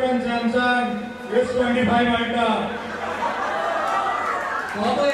T1 Samsung S25 Honda. Papa,